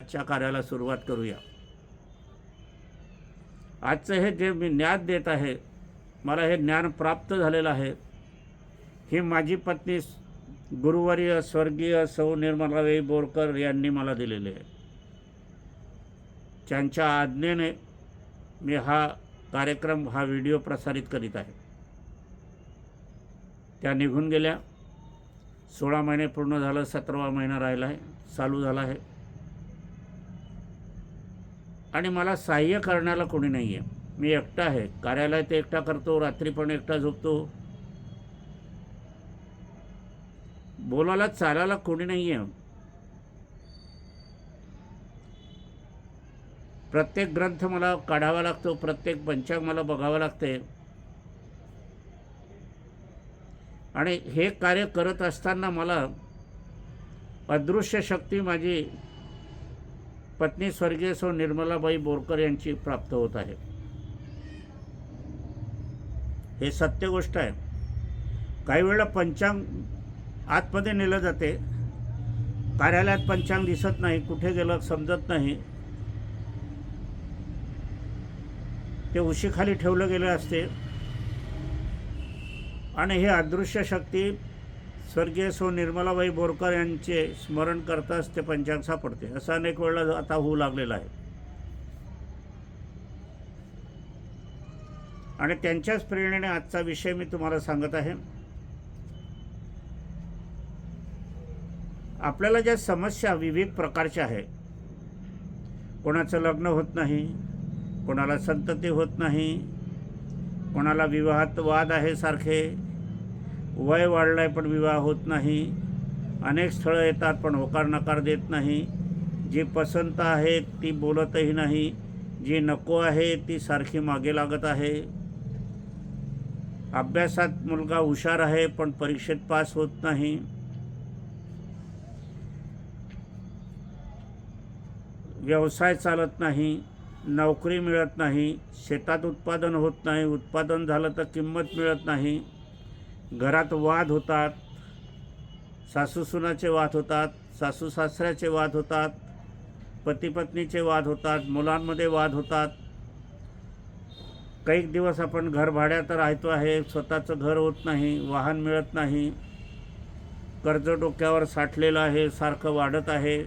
आजच्या कार्याला सुरुवात करूया. आजचं हे जे मी ज्ञान देत आहे मला हे ज्ञान प्राप्त झालेलं आहे ही माझी पत्नी गुरुवर्य स्वर्गीय सौ निर्मलाबाई बोरकर यांनी मला दिलेले आहे. त्यांच्या आज्ञेने मी हा कार्यक्रम हा व्हिडिओ प्रसारित करीत आहे. त्या निघून गेल्या. सोळा महिने पूर्ण झालं सतरावा महिना राहिला आहे चालू झाला आहे. आणि मला सहाय्य करण्याला कोणी नाही आहे मी एकटा आहे. कार्यालयात एकटा करतो रात्री पण एकटा झोपतो. बोलायला चालायला कोणी नाही आहे प्रत्येक ग्रंथ मला काढावा लागतो प्रत्येक पंचांग मला बघावं लागते. आणि हे कार्य करत असताना मला अदृश्य शक्ती माझी पत्नी स्वर्गीय सौ निर्मलाबाई बोरकर यांची प्राप्त होत आहे. हे सत्य गोष्ट आहे. काही वेळेला पंचांग आतमध्ये नेलं जाते. कार्यालयात पंचांग दिसत नाही कुठे गेलं समजत नाही. ते उशीखाली ठेवलं गेलं असते. आणि हे अदृश्य शक्ती स्वर्गीय सो निर्मलाबाई बोरकर यांचे स्मरण करताच ते पंचांग सापडते. असं अनेक वेळा आता होऊ लागलेलं आहे. आणि त्यांच्याच प्रेरणेने आजचा विषय मी तुम्हाला सांगत आहे. आपल्याला ज्या समस्या विविध प्रकारच्या आहे कोणाचं लग्न होत नाही कोणाला संतती होत नाही कोणाला विवाहात वाद आहे सारखे वय वाढलं आहे पण विवाह होत नाही. अनेक स्थळं येतात पण होकार नकार देत नाही. जी पसंत आहे ती बोलतही नाही. जी नको आहे ती सारखी मागे लागत आहे. अभ्यासात मुलगा हुशार आहे पण परीक्षेत पास होत नाही. व्यवसाय चालत नाही नोकरी मिळत नाही शेतात उत्पादन होत नाही उत्पादन झालं तर किंमत मिळत नाही. घरात वाद होतात सासू सुनाचे वाद होतात सासू सासऱ्याचे वाद होतात पती पत्नीचे वाद होतात मुलांमध्ये वाद होतात. काही दिवस आपण घर भाड्यात राहतो आहे स्वतःचं घर होत नाही वाहन मिळत नाही कर्ज डोक्यावर साठलेलं आहे सारखं वाढत आहे.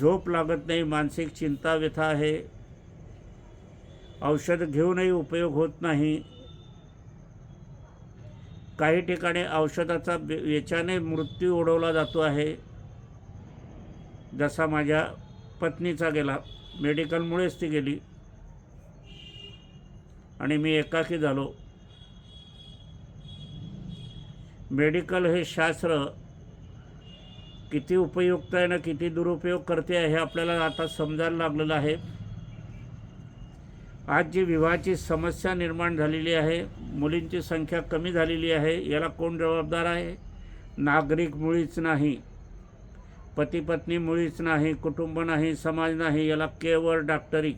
झोप लागत नाही मानसिक चिंता व्यथा आहे. औषध घेऊनही उपयोग होत नाही. काही ठिकाणी औषधाचा बे- याच्याने मृत्यू ओढवला जातो आहे. जसा माझ्या पत्नीचा गेला मेडिकलमुळेच ती गेली. आणि मी एकाकी झालो. मेडिकल हे शास्त्र किती उपयुक्त आहे ना किती दुरुपयोग करते आहे हे आपल्याला आता समजायला लागलेलं आहे. आज जी विवाहाची समस्या निर्माण झालेली आहे मुलींची संख्या कमी झालेली आहे याला कोण जबाबदार आहे? नागरिक मुळीच नाही. पती पत्नी मुळीच नाही कुटुंब नाही समाज नाही याला केवळ डॉक्टरी.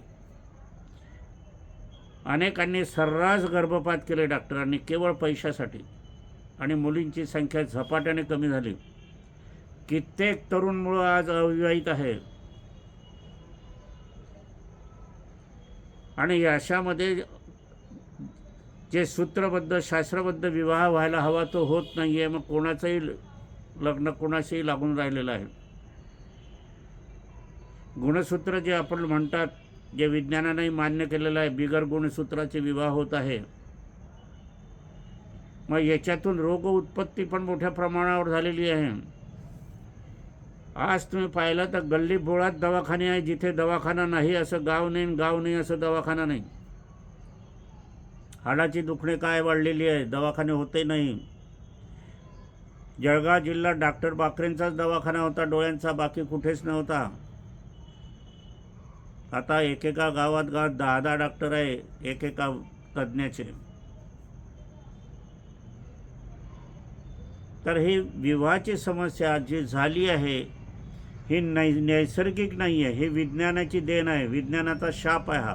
अनेकांनी सर्रास गर्भपात केले डॉक्टरांनी केवळ पैशासाठी. आणि मुलींची संख्या झपाट्याने कमी झाली. कित्येक तरुण मुळं आज अविवाहित आहे आणि अशामध्ये जे सूत्रबद्ध शास्त्रबद्ध विवाह व्हायला हवा तो होत नाही आहे मग कोणाचंही लग्न कोणाशीही लागून राहिलेलं आहे. गुणसूत्र जे आपण म्हणतात जे विज्ञानानेही मान्य केलेलं आहे बिगर गुणसूत्राचे विवाह होत आहे. मग याच्यातून रोग उत्पत्ती पण मोठ्या प्रमाणावर झालेली आहे. आज तुम्ही पाहिलं तर गल्ली बोळात दवाखाने आहे जिथे दवाखाना नाही असं गाव नाही गाव नाही असं दवाखाना नाही. हाडाची दुखणे काय वाढलेली आहे दवाखाने होते नाही. जळगाव जिल्हा डॉक्टर बाकरेंचाच दवाखाना होता डोळ्यांचा बाकी कुठेच नव्हता. आता एकेका गावात गावात दहा दहा डॉक्टर आहे एकेका तज्ज्ञाचे. तर ही विवाहाची समस्या जी झाली आहे ही नै नैसर्गिक नाही आहे ही विज्ञानाची देण आहे विज्ञानाचा शाप आहे हा.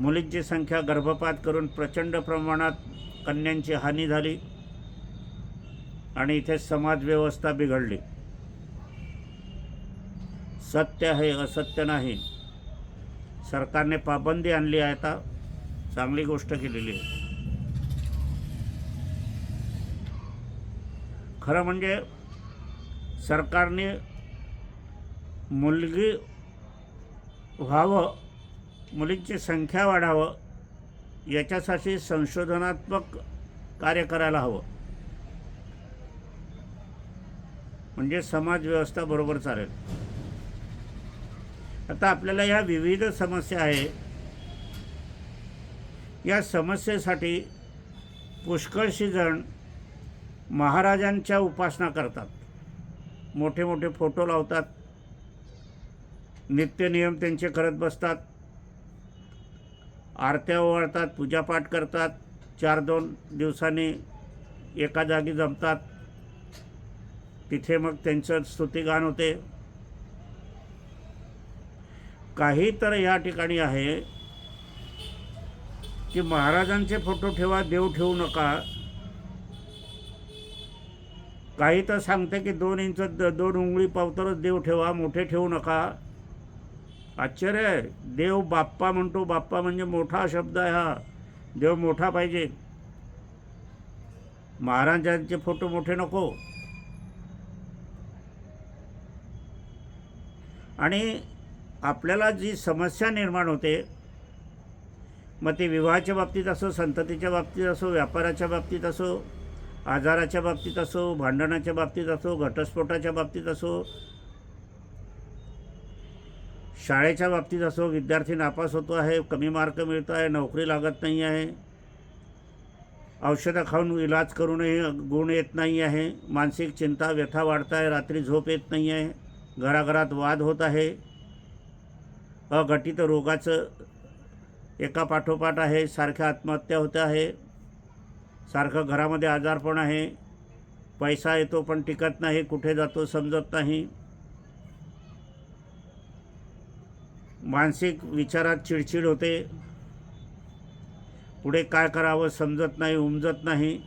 मुलींची संख्या गर्भपात करून प्रचंड प्रमाणात कन्यांची हानी झाली आणि इथे समाजव्यवस्था बिघडली. सत्य आहे असत्य नाही. सरकारने पाबंदी आणली आहे आता चांगली गोष्ट केलेली आहे. खरं म्हणजे सरकारने मुलगी व्हावं मुलींची संख्या वाढावं याच्यासाठी संशोधनात्मक कार्य करायला हवं. म्हणजे समाज व्यवस्था बरोबर चालेल. आता आपल्याला ह्या विविध समस्या आहे. या समस्येसाठी पुष्कळशी जण महाराजांच्या उपासना करतात. मोठे मोठे फोटो लावतात. नित्यनियम त्यांचे करत बसतात. आरत्या ओवाळतात पूजापाठ करतात. चार दोन दिवसांनी एका जागी जमतात. तिथे मग त्यांचं स्तुतिगान होते. काही तर या ठिकाणी आहे की महाराजांचे फोटो ठेवा देव ठेवू नका. काही तर सांगते की दोन इंच द- दोन उंगळी पावतरच देव ठेवा मोठे ठेवू नका. आश्चर्य आहे. देव बाप्पा म्हणतो बाप्पा म्हणजे मोठा शब्द आहे हा. देव मोठा पाहिजे. महाराजांचे फोटो मोठे नको. आणि आपल्याला जी समस्या निर्माण होते मग ते विवाहाच्या बाबतीत असो संततीच्या बाबतीत असो व्यापाराच्या बाबतीत असो आजाराच्या बाबतीत असो भांडणाच्या बाबतीत असो घटस्फोटाच्या बाबतीत असो शाळेच्या बाबतीत असो विद्यार्थी नापास होतो आहे कमी मार्क मिळतो आहे नोकरी लागत नाही आहे औषधं खाऊन इलाज करूनही गुण येत नाही आहे मानसिक चिंता व्यथा वाढत आहे रात्री झोप येत नाही आहे घराघरात वाद होत आहे अघटित रोगाचं एका पाठोपाठ आहे सारख्या आत्महत्या होत आहे सारखं घरामध्ये आजारपण आहे पैसा येतो पण टिकत नाही कुठे जातो समजत नाही. मानसिक विचारात चिडचिड होते. पुढे काय करावं समजत नाही उमजत नाही.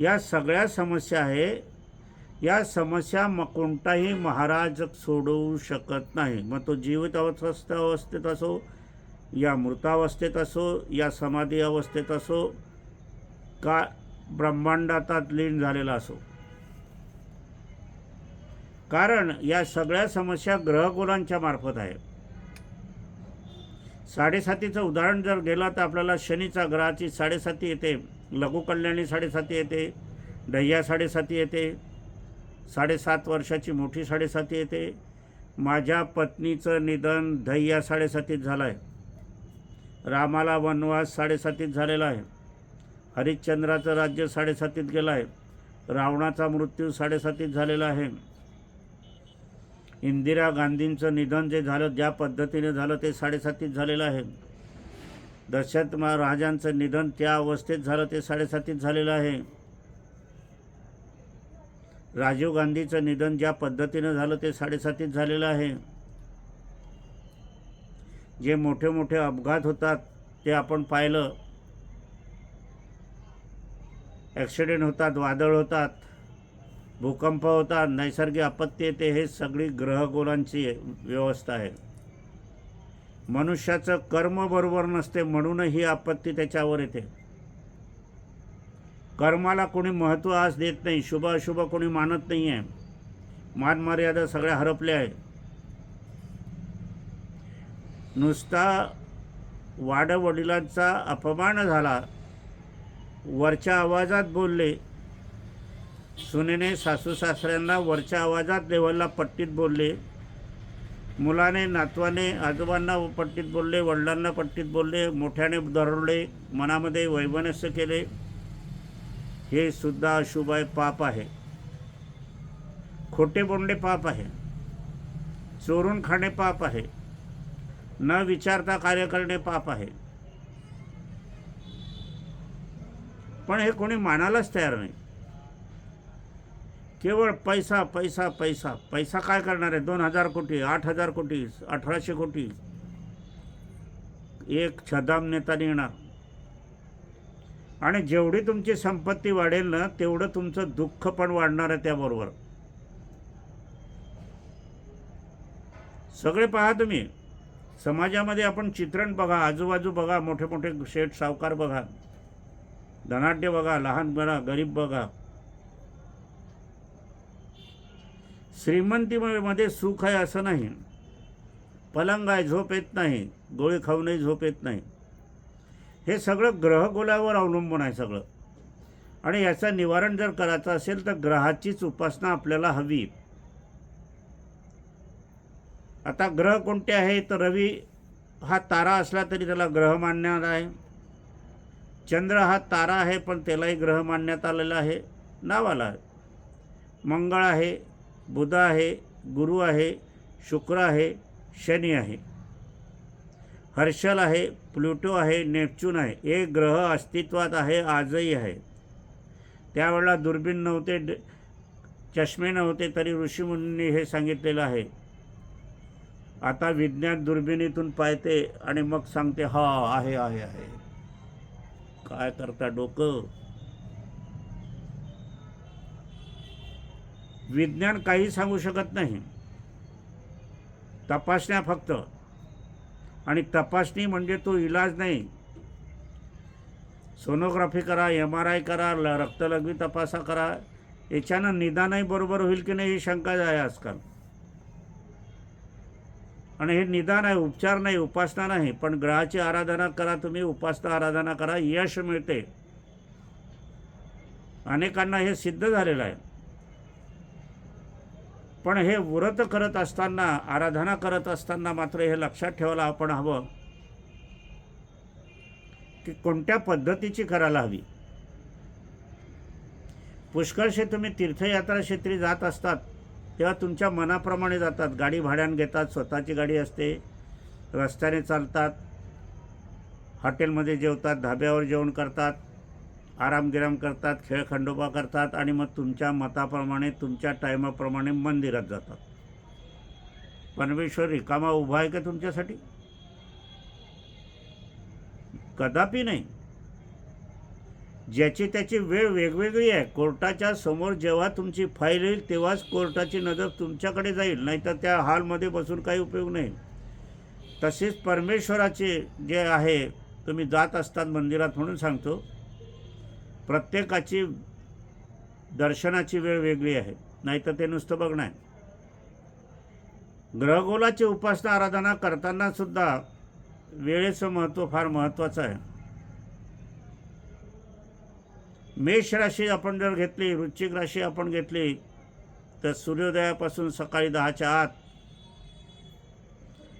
या सगळ्या समस्या आहे. या समस्या मग कोणताही महाराज सोडवू शकत नाही. मग तो जीवित अवस्थ अवस्थेत असो या मृतावस्थेत असो या समाधी अवस्थेत असो का ब्रह्मांडातात लीन झालेला असो. कारण या सगळ्या समस्या ग्रहगोलांच्या मार्फत आहे साडेसातीचं उदाहरण जर गेलं तर आपल्याला शनीचा ग्रहाची साडेसाती येते लघुकल्याणी साडेसाती येते ढय्या साडेसाती येते साडेसात वर्षाची मोठी साडेसाती येते माझ्या पत्नीचं निधन ढय्या साडेसातीत झालं आहे रामाला वनवास साडेसातीत झालेला आहे. हरिश्चंद्राचं राज्य साडेसातीत गेलं आहे. रावणाचा मृत्यू साडेसातीत झालेला आहे. इंदिरा गांधींचं निधन जे झालं ज्या पद्धतीने झालं ते साडेसातीत झालेलं आहे. दशरथ महाराजांचं निधन त्या अवस्थेत झालं ते साडेसातीत झालेलं आहे. राजीव गांधीचं निधन ज्या पद्धतीनं झालं ते साडेसातीत झालेलं आहे. जे मोठे मोठे अपघात होतात ते आपण पाहिलं. ॲक्सिडेंट होतात वादळ होतात भूकंप होतात नैसर्गिक आपत्ती येते हे सगळी ग्रहगोलांची व्यवस्था आहे. मनुष्याचं कर्म बरोबर नसते म्हणून ही आपत्ती त्याच्यावर येते. कर्माला कोणी महत्त्व आज देत नाही शुभ अशुभ कोणी मानत नाही आहे मान मर्यादा सगळ्या हरपल्या आहे नुसता वाडवडिलांचा अपमान झाला वरच्या आवाजात बोलले. सुनेने सासू सासऱ्यांना वरच्या आवाजात लेवलला पट्टीत बोलले. मुलाने नातवाने आजोबांना पट्टीत बोलले वडिलांना पट्टीत बोलले मोठ्याने दरवले मनामध्ये वैमनस्य केले. हे सुद्धा अशुभ आहे पाप आहे. खोटे बोलणे पाप आहे. चोरून खाणे पाप आहे. न विचारता कार्य करणे पाप आहे. पण हे कोणी मानायलाच तयार नाही. केवळ पैसा पैसा पैसा. पैसा काय करणार आहे? दोन हजार कोटी आठ हजार कोटी अठराशे कोटी. एक छदाम नेता निघणार आणि जेवढी तुमची संपत्ती वाढेल ना तेवढं तुमचं दुःख पण वाढणार आहे त्याबरोबर. सगळे पहा तुम्ही. समाजामध्ये आपण चित्रण बघा आजूबाजू बघा मोठे मोठे शेठ सावकार बघा. धनाढ्य बघा लहान बघा गरीब बघा. श्रीमंतीमध्ये सुख आहे असं नाही. पलंग आहे झोप येत नाही. गोळी खाऊनही झोप येत नाही. हे सगळं ग्रहगोलावर अवलंबून आहे सगळं. आणि याचं निवारण जर करायचं असेल तर ग्रहाचीच उपासना आपल्याला हवी. आता ग्रह कोणते आहे तर रवी हा तारा असला तरी त्याला ग्रह मानण्यात आहे. चंद्र हा तारा आहे पण त्यालाही ग्रह मानण्यात आलेला आहे नावाला आहे. मंगळ आहे बुध आहे गुरु आहे शुक्र आहे शनी आहे. हर्षल आहे प्लुटो आहे नेपच्यून आहे. हे ग्रह अस्तित्वात आहे आजही आहे. त्यावेळेला दुर्बीण नव्हते ड- चष्मे नव्हते तरी ऋषीमुनींनी हे सांगितलेलं आहे. आता विज्ञान दुर्बिणीतून पाहते आणि मग सांगते हा आहे आहे आहे. काय करता डोकं? विज्ञान काही सांगू शकत नाही. तपासण्या फक्त. आणि तपासणी म्हणजे तो इलाज नाही. सोनोग्राफी करा एम आर आय करा रक्तलघवी तपासा करा. याच्यानं निदानही बरोबर होईल की नाही ही शंका आहे आजकाल. आणि हे निदान आहे उपचार नाही उपासना नाही पण ग्रहाची आराधना करा तुम्ही उपासना आराधना करा यश मिळते. अनेकांना हे सिद्ध झालेलं आहे. पण हे व्रत करत असताना आराधना करत असताना मात्र हे लक्षात ठेवायला आपण हवं की कोणत्या पद्धतीची करायला हवी. पुष्कळशे तुम्ही तीर्थयात्रा क्षेत्री जात असतात तेव्हा तुमच्या मनाप्रमाणे जातात. गाडी भाड्यानं घेतात स्वतःची गाडी असते रस्त्याने चालतात हॉटेलमध्ये जेवतात धाब्यावर जेवण करतात आरामगिराम करतात खेळ खंडोबा करतात आणि मग तुमच्या मताप्रमाणे तुमच्या टायमाप्रमाणे मंदिरात जातात. परमेश्वर रिकामा उभा आहे का तुमच्यासाठी? कदापि नाही. ज्याची त्याची वेळ वेगवेगळी आहे. कोर्टाच्या समोर जेव्हा तुमची फाईल येईल तेव्हाच कोर्टाची नजर तुमच्याकडे जाईल. नाहीतर त्या हॉलमध्ये बसून काही उपयोग नाही. तसेच परमेश्वराचे जे आहे तुम्ही जात असतात मंदिरात म्हणून सांगतो प्रत्येकाची दर्शनाची वेळ वेगळी आहे. नाहीतर ते नुसतं बघणं आहे ग्रहगोलाची उपासना आराधना करताना सुद्धा वेळेचं महत्त्व फार महत्त्वाचं आहे. मेष राशी आपण जर घेतली वृश्चिक राशी आपण घेतली तर सूर्योदयापासून सकाळी दहाच्या आत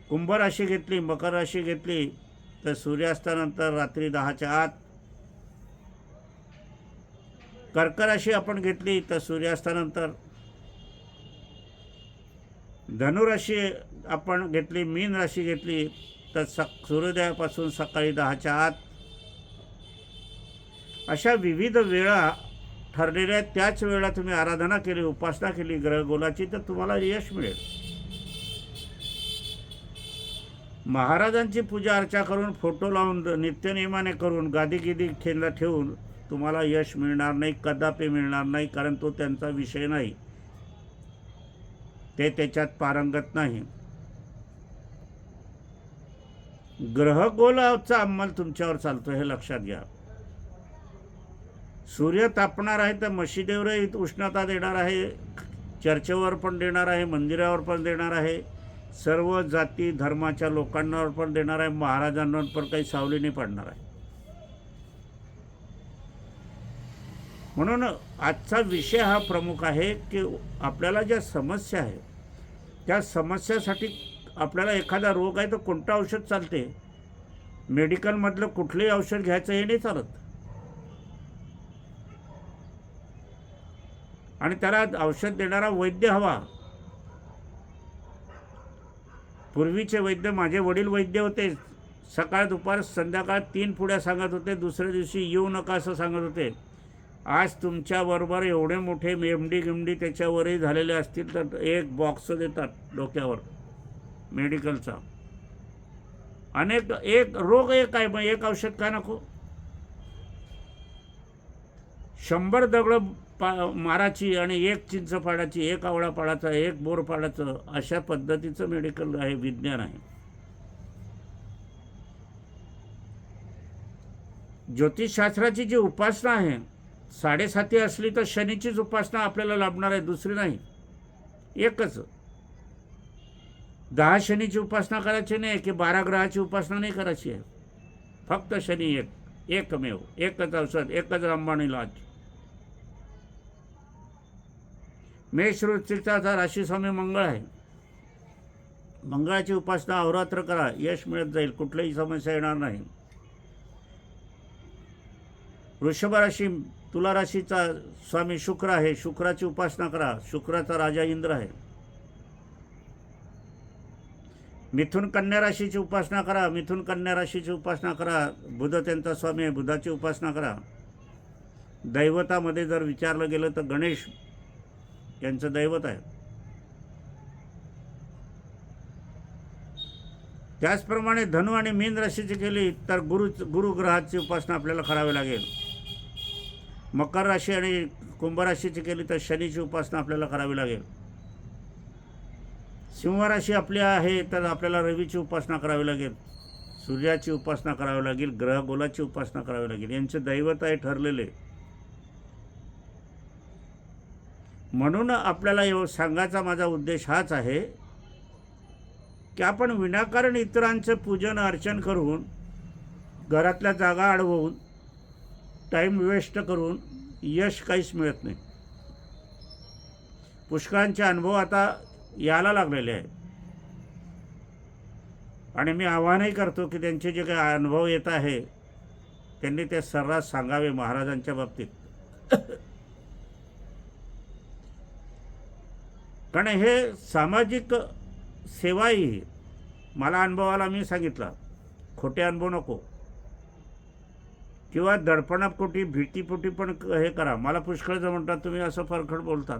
कुंभ राशी घेतली मकर राशी घेतली तर सूर्यास्तानंतर रात्री दहाच्या आत कर्क राशी आपण घेतली तर सूर्यास्तानंतर धनुराशी आपण घेतली मीन राशी घेतली तर स सूर्योदयापासून सकाळी दहाच्या आत अशा विविध वेळा ठरलेल्या त्याच वेळा तुम्ही आराधना केली उपासना केली ग्रहगोलाची तर तुम्हाला यश मिळेल. महाराजांची पूजा अर्चा करून फोटो लावून नित्यनियमाने करून गादी गिदी खेळला ठेवून तुम्हाला यश मिळणार नाही कदापि मिळणार नाही कारण तो त्यांचा विषय नाही. ते त्याच्यात पारंगत नाही. ग्रहगोलाचा अंमल तुमच्यावर चालतो हे लक्षात घ्या. सूर्य तापणार आहे तर मशिदेवरही उष्णता देणार आहे चर्चेवर पण देणार आहे मंदिरावर पण देणार आहे सर्व जाती धर्माच्या लोकांवर पण देणार आहे महाराजांवर पण काही सावली नाही पडणार आहे. म्हणून आजचा विषय हा प्रमुख आहे की आपल्याला ज्या समस्या आहे त्या समस्यासाठी आपल्याला एखादा रोग आहे तर कोणतं औषध चालते? मेडिकलमधलं कुठलंही औषध घ्यायचं हे नाही चालत. आणि त्याला औषध देणारा वैद्य हवा. पूर्वीचे वैद्य माझे वडील वैद्य होते. सकाळ दुपार संध्याकाळ तीन पुढ्या सांगत होते. दुसऱ्या दिवशी येऊ नका असं सांगत होते. आज तुमच्याबरोबर एवढे मोठे एमडी गिमडी त्याच्यावरही झालेले असतील तर एक बॉक्स देतात डोक्यावर. मेडिकलचा. अनेक एक रोग एक आहे मग एक औषध का नको? शंभर दगडं पा माराची आणि एक चिंचफाडाची एक आवळापाडाचं एक बोरपाडाचं अशा पद्धतीचं मेडिकल आहे विज्ञान आहे. ज्योतिषशास्त्राची जी उपासना आहे साडेसाती असली तर शनीचीच उपासना आपल्याला लाभणार आहे दुसरी नाही. एकच. दहा शनीची उपासना करायची नाही की बारा ग्रहाची उपासना नाही करायची आहे. फक्त शनी एक एकमेव एकच औषध एकच रामबाणी लाज मेष वृत्तीचा राशी स्वामी मंगळ आहे. मंगळाची उपासना अवरात्र करा यश मिळत जाईल कुठलीही समस्या येणार नाही. वृषभ राशी तुला राशीचा स्वामी शुक्र आहे शुक्राची उपासना करा शुक्राचा राजा इंद्र आहे. मिथुन कन्या राशीची उपासना करा मिथुन कन्या राशीची उपासना करा बुध त्यांचा स्वामी आहे बुधाची उपासना करा. दैवतामध्ये जर विचारलं गेलं तर गणेश यांचं दैवत आहे. त्याचप्रमाणे धनु आणि मीन राशीची केली तर गुरु गुरुग्रहाची उपासना आपल्याला करावी लागेल. मकर राशी आणि कुंभ राशीची केली तर शनीची उपासना आपल्याला करावी लागेल. सिंह राशी आपली आहे तर आपल्याला रवीची उपासना करावी लागेल. सूर्याची उपासना करावी लागेल ग्रहगोलाची उपासना करावी लागेल. यांचे दैवत आहे ठरलेले. म्हणून आपल्याला एव सांगायचा माझा उद्देश हाच आहे की आपण विनाकारण इतरांचं पूजन अर्चन करून घरातल्या जागा अडवून टाईम वेस्ट करून यश काहीच मिळत नाही. पुष्कळांचे अनुभव आता यायला लागलेले आहेत. आणि मी आव्हानही करतो की त्यांचे जे काही अनुभव येत आहे त्यांनी ते सर्रास सांगावे महाराजांच्या बाबतीत. कारण हे सामाजिक सेवाही मला अनुभवाला मी सांगितलं. खोटे अनुभव नको. किंवा दडपणापोटी भीतीपोटी पण हे करा. मला पुष्कळ म्हणतात तुम्ही असं फरखड बोलतात.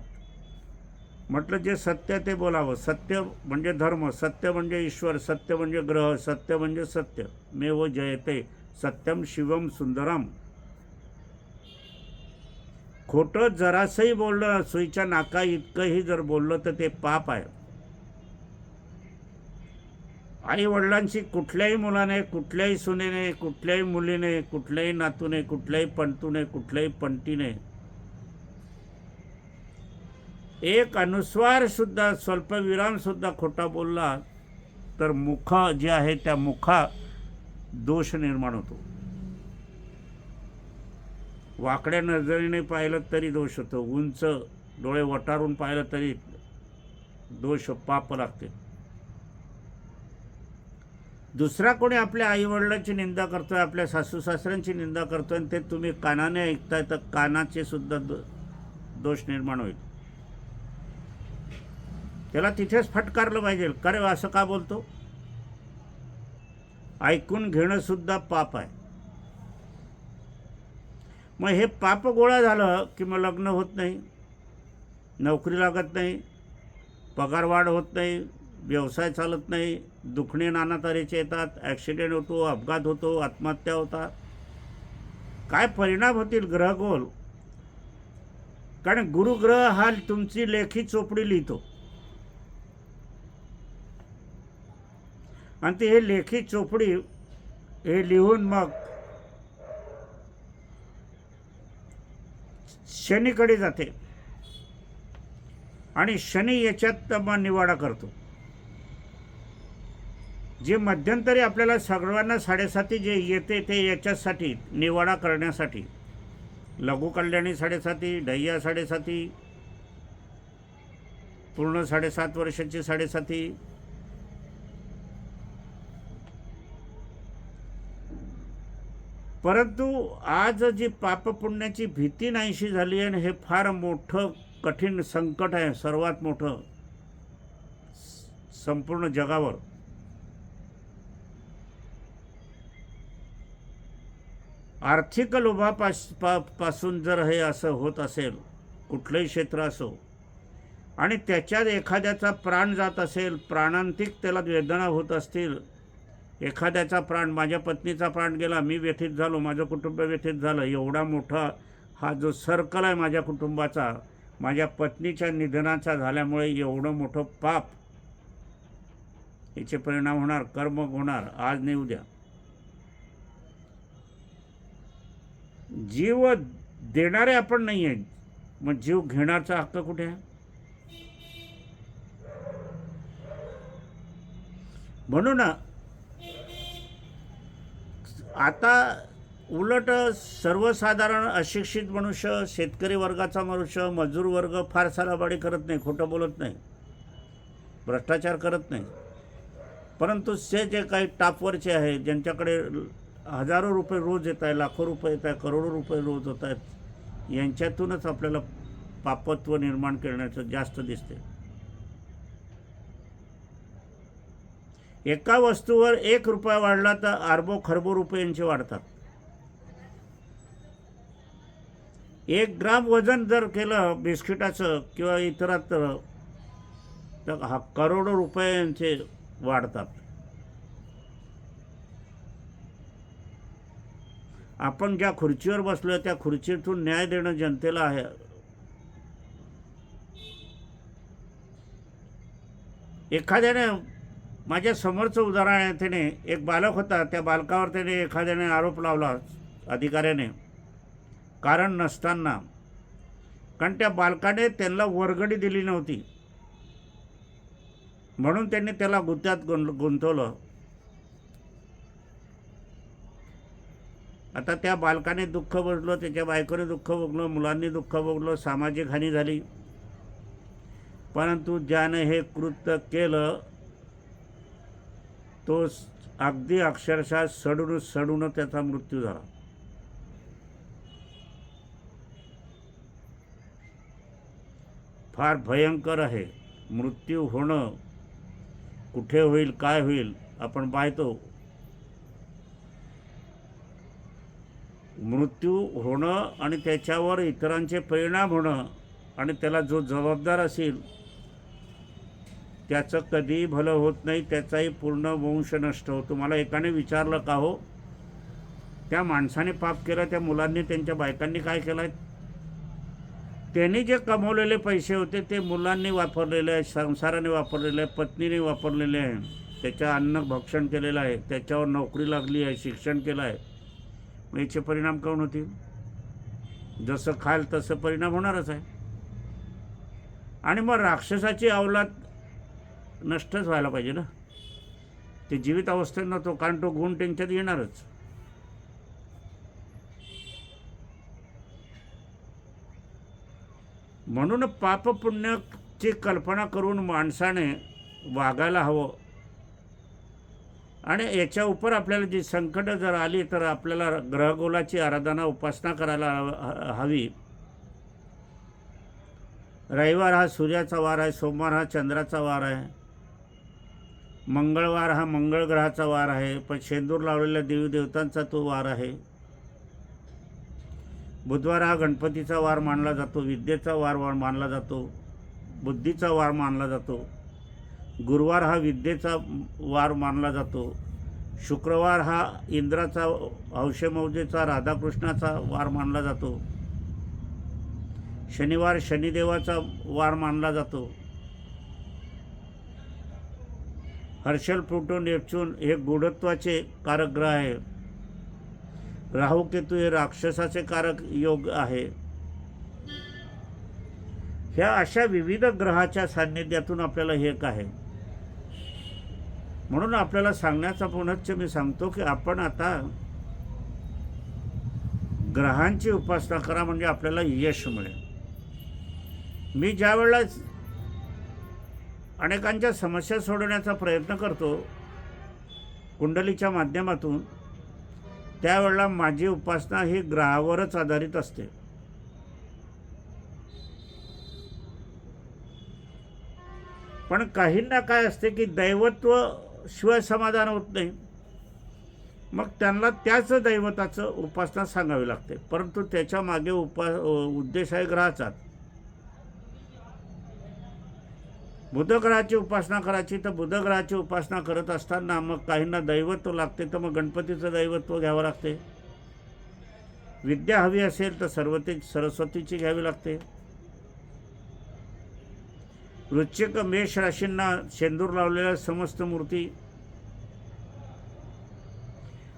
म्हटलं जे सत्य ते बोलावं. सत्य म्हणजे धर्म सत्य म्हणजे ईश्वर सत्य म्हणजे ग्रह सत्य म्हणजे सत्य. मे व जयते सत्यम शिवम सुंदरम. खोटं जरासंही बोललं सुईच्या नाका इतकंही जर बोललं तर ते पाप आहे. आई वडिलांशी कुठल्याही मुलाने कुठल्याही सुनेने कुठल्याही मुलीने कुठल्याही नातूने कुठल्याही पंतूने कुठल्याही पंटीने एक अनुस्वार सुद्धा स्वल्पविराम सुद्धा खोटा बोलला तर मुख जे आहे त्या मुखा दोष निर्माण होतो. वाकड्या नजरेने पाहिलं तरी दोष होतो. उंच डोळे वटारून पाहिलं तरी दोष पाप लागते. दुसरा कोणी आपल्या आईवडिलांची निंदा करतोय आपल्या सासू सासऱ्यांची निंदा करतोय आणि ते तुम्ही कानाने ऐकताय तर कानाचे सुद्धा दो- दोष निर्माण होईल. त्याला तिथेच फटकारलं पाहिजे. अरे असं का बोलतो? ऐकून घेणं सुद्धा पाप आहे. मग हे पाप गोळा झालं की मग लग्न होत नाही नोकरी लागत नाही पगार वाढ होत नाही व्यवसाय चालत नाही दुखणे नाना तऱ्हेचे येतात ॲक्सिडेंट होतो अपघात होतो आत्महत्या होतात. काय परिणाम होतील ग्रहगोल? कारण गुरुग्रह हा तुमची लेखी चोपडी लिहितो. आणि ती हे लेखी चोपडी हे लिहून मग शनीकडे जाते. आणि शनी याच्यात मग निवाडा करतो. जे मध्यंतरी आपल्याला सर्वांना साडेसाती जे येते ते याच्यासाठी निवाडा करण्यासाठी. लघु कल्याणी साडेसाती ढय्या साडेसाती पूर्ण साडेसात वर्षाची साडेसाती परंतु आज जी पापपुण्याची भीती नाहीशी झाली आहे आणि हे फार मोठं कठीण संकट आहे सर्वात मोठं संपूर्ण जगावर. आर्थिक लोभापास पा पासून जर हे असं होत असेल कुठलंही क्षेत्र असो आणि त्याच्यात एखाद्याचा प्राण जात असेल प्राणांतिक त्याला वेदना होत असतील एखाद्याचा प्राण माझ्या पत्नीचा प्राण गेला मी व्यथित झालो माझं कुटुंब व्यथित झालं एवढा मोठा हा जो सर्कल आहे माझ्या कुटुंबाचा माझ्या पत्नीच्या निधनाचा झाल्यामुळे एवढं मोठं पाप याचे परिणाम होणार कर्म होणार आज नाही उद्या. जीव देणारे आपण नाही आहे मग जीव घेण्याचा हक्क कुठे आहे? म्हणून आता उलट सर्वसाधारण अशिक्षित मनुष्य शेतकरी वर्गाचा मनुष्य मजूर वर्ग फार साराबाडी करत नाही खोटं बोलत नाही भ्रष्टाचार करत नाही. परंतु ते जे काही टापवरचे आहे ज्यांच्याकडे हजारो रुपये रोज येत आहे लाखो रुपये येत आहे करोडो रुपये रोज होत आहेत यांच्यातूनच आपल्याला पापत्व निर्माण करण्याचं जास्त दिसते एका वस्तूवर एक रुपया वाढला तर अरबो खरबो रुपयांचे वाढतात. एक ग्राम वजन जर केलं बिस्किटाचं किंवा इतरात्र तर हा करोडो रुपयांचे वाढतात. आपण ज्या खुर्चीवर बसलो त्या खुर्चीतून न्याय देणं जनतेला आहे. एखाद्याने माझ्या समोरचं उदाहरण आहे त्याने एक बालक होता त्या बालकावर त्याने एखाद्याने आरोप लावला अधिकाऱ्याने. कारण नसताना. कारण त्या बालकाने त्यांना वर्गणी दिली नव्हती. म्हणून त्यांनी त्याला गुत्यात गुं गुंतवलं. आता त्या बालकाने दुःख भोगलं त्याच्या बायकोने दुःख भोगलं मुलांनी दुःख भोगलं सामाजिक हानी झाली. परंतु ज्यानं हे कृत्य केलं तो अगदी अक्षरशः सडून सडून त्याचा मृत्यू झाला. फार भयंकर आहे. मृत्यू होणं कुठे होईल काय होईल आपण पाहतो. मृत्यू होणं आणि त्याच्यावर इतरांचे परिणाम होणं आणि त्याला जो जबाबदार असेल त्याचं कधीही भलं होत नाही त्याचाही पूर्ण वंश नष्ट होतो. मला एकाने विचारलं का हो? त्या माणसाने पाप केलं त्या मुलांनी त्यांच्या बायकांनी काय केलं आहे त्यांनी जे कमवलेले पैसे होते ते मुलांनी वापरलेले आहे संसाराने वापरलेले आहे पत्नीने वापरलेले आहे. त्याच्या अन्न भक्षण केलेलं आहे त्याच्यावर नोकरी लागली आहे शिक्षण केलं आहे. मग याचे परिणाम कोण होतील? जसं खाल तसं परिणाम होणारच आहे. आणि मग राक्षसाची अवलाद नष्टच व्हायला पाहिजे ना? ते जीवित अवस्थेत नव्हतो कारण तो गुण त्यांच्यात येणारच. म्हणून पापपुण्याची कल्पना करून माणसाने वागायला हवं. आणि याच्या उपर आपल्याला जी संकटं जर आली तर आपल्याला ग्रहगोलाची आराधना उपासना करायला हवी. रविवार हा सूर्याचा वार आहे सोमवार हा चंद्राचा वार आहे. मंगळवार हा मंगळ ग्रहाचा वार आहे पण शेंदूर लावलेल्या देवी देवतांचा तो वार आहे. बुधवार हा गणपतीचा वार मानला जातो विद्येचा वार वार मानला जातो बुद्धीचा वार मानला जातो. गुरुवार हा विद्येचा वार मानला जातो. शुक्रवार हा इंद्राचा हौशमौजेचा राधाकृष्णाचा वार मानला जातो. शनिवार शनिदेवाचा वार मानला जातो. हर्षल प्लुटो नेपच्यून हे गुढत्वाचे कारक ग्रह आहे. राहू केतू हे राक्षसाचे कारक योग आहे. ह्या अशा विविध ग्रहाच्या सान्निध्यातून आपल्याला हे एक आहे. म्हणून आपल्याला सांगण्याचा पुनश्च मी सांगतो की आपण आता ग्रहांची उपासना करा म्हणजे आपल्याला यश मिळेल. मी ज्या वेळेला अनेकांच्या समस्या सोडवण्याचा प्रयत्न करतो कुंडलीच्या माध्यमातून त्यावेळेला माझी उपासना ही ग्रहावरच आधारित असते. पण काहींना काय असते की दैवत्व शिवाय समाधान होत नाही. मग त्यांना त्याच दैवताचं उपासना सांगावी लागते. परंतु त्याच्यामागे उपा उद्देश आहे ग्रहाचा. बुधग्रहाची उपासना करायची तर बुधग्रहाची उपासना करत असताना मग काहींना दैवत्व लागते तर मग गणपतीचं दैवत्व घ्यावं लागते. विद्या हवी असेल तर सर्वती सरस्वतीची घ्यावी लागते. वृश्चिक मेष राशींना शेंदूर लावलेल्या समस्त मूर्ती.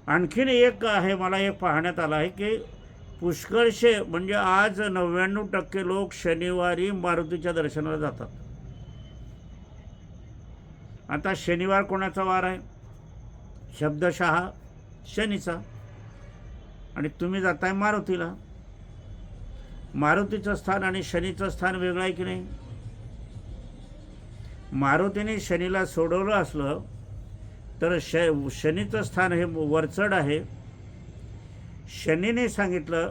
आणखीन एक आहे मला एक पाहण्यात आलं आहे की पुष्कळशे म्हणजे आज नव्याण्णव टक्के लोक शनिवारी मारुतीच्या दर्शनाला जातात. आता शनिवार कोणाचा वार आहे? शब्दशः शनीचा. आणि तुम्ही जाताय मारुतीला. मारुतीचं स्थान आणि शनीचं स्थान वेगळं आहे की नाही? मारुतीने शनीला सोडवलं असलं तर श शनीचं स्थान हे वरचढ आहे. शनीने सांगितलं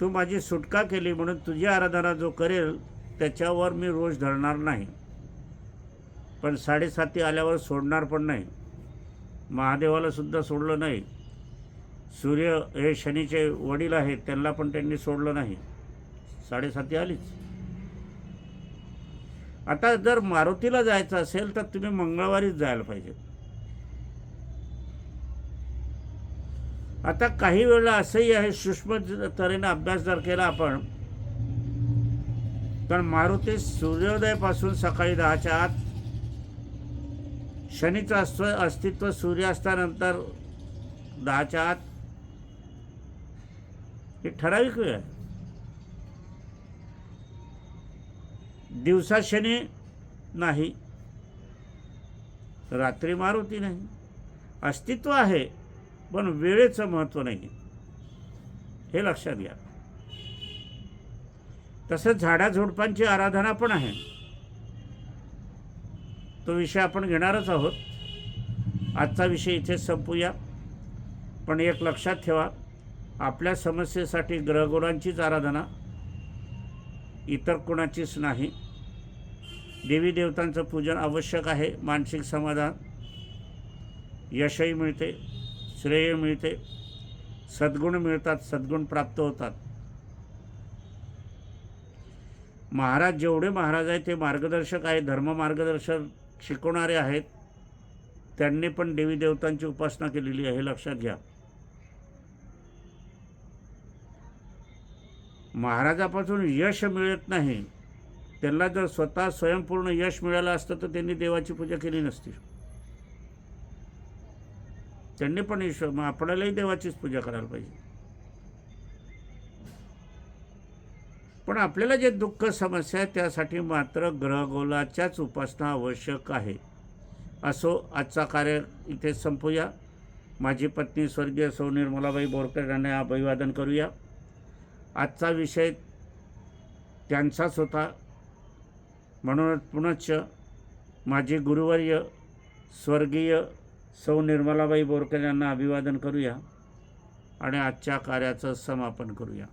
तू माझी सुटका केली म्हणून तुझी आराधना जो करेल त्याच्यावर मी रोष धरणार नाही. पण साडेसाती आल्यावर सोडणार पण नाही. महादेवालासुद्धा सोडलं नाही. सूर्य हे शनीचे वडील आहेत त्यांना पण त्यांनी सोडलं नाही. साडेसाती आलीच. आता जर मारुतीला जायचं असेल तर तुम्ही मंगळवारीच जायला पाहिजे. आता काही वेळेला असंही आहे सूक्ष्म तऱ्हेने अभ्यास जर केला आपण तर मारुती सूर्योदयापासून सकाळी दहाच्या आत शनीचं अस्व अस्तित्व सूर्यास्तानंतर दहाच्या आत हे ठराविक वेळ आहे. दिवसा शनी नाही रात्री मारुती नाही. अस्तित्व आहे पण वेळेचं महत्त्व नाही. हे लक्षात घ्या. तसंच झाडाझुडपांची आराधना पण आहे. तो विषय आपण घेणारच आहोत. आजचा विषय इथेच संपूया. पण एक लक्षात ठेवा आपल्या समस्येसाठी ग्रहगुरांचीच आराधना इतर कोणाचीच नाही. देवी देवतांचं पूजन आवश्यक आहे मानसिक समाधान यशही मिळते श्रेय मिळते सद्गुण मिळतात सद्गुण प्राप्त होतात. महाराज जेवढे महाराज आहेत ते मार्गदर्शक आहे धर्म मार्गदर्शक शिकवणारे आहेत. त्यांनी पण देवी देवतांची उपासना केलेली आहे हे लक्षात घ्या. महाराजापासून यश मिळत नाही. त्यांना जर स्वतः स्वयंपूर्ण यश मिळालं असतं तर त्यांनी देवाची पूजा केली नसती. त्यांनी पण ईश्वर मग आपल्यालाही देवाचीच पूजा करायला पाहिजे. पण आपल्याला जे दुःख समस्या आहे त्यासाठी मात्र ग्रहगोलाच्याच उपासना आवश्यक आहे. असो आजचा कार्य इथे संपूया. माझी पत्नी स्वर्गीय सौ निर्मलाबाई बोरकर यांना अभिवादन करूया. आजचा विषय त्यांचाच होता. म्हणून पुनश्च माझे गुरुवर्य स्वर्गीय सौ निर्मलाबाई बोरकर यांना अभिवादन करूया आणि आजच्या कार्याचं समापन करूया.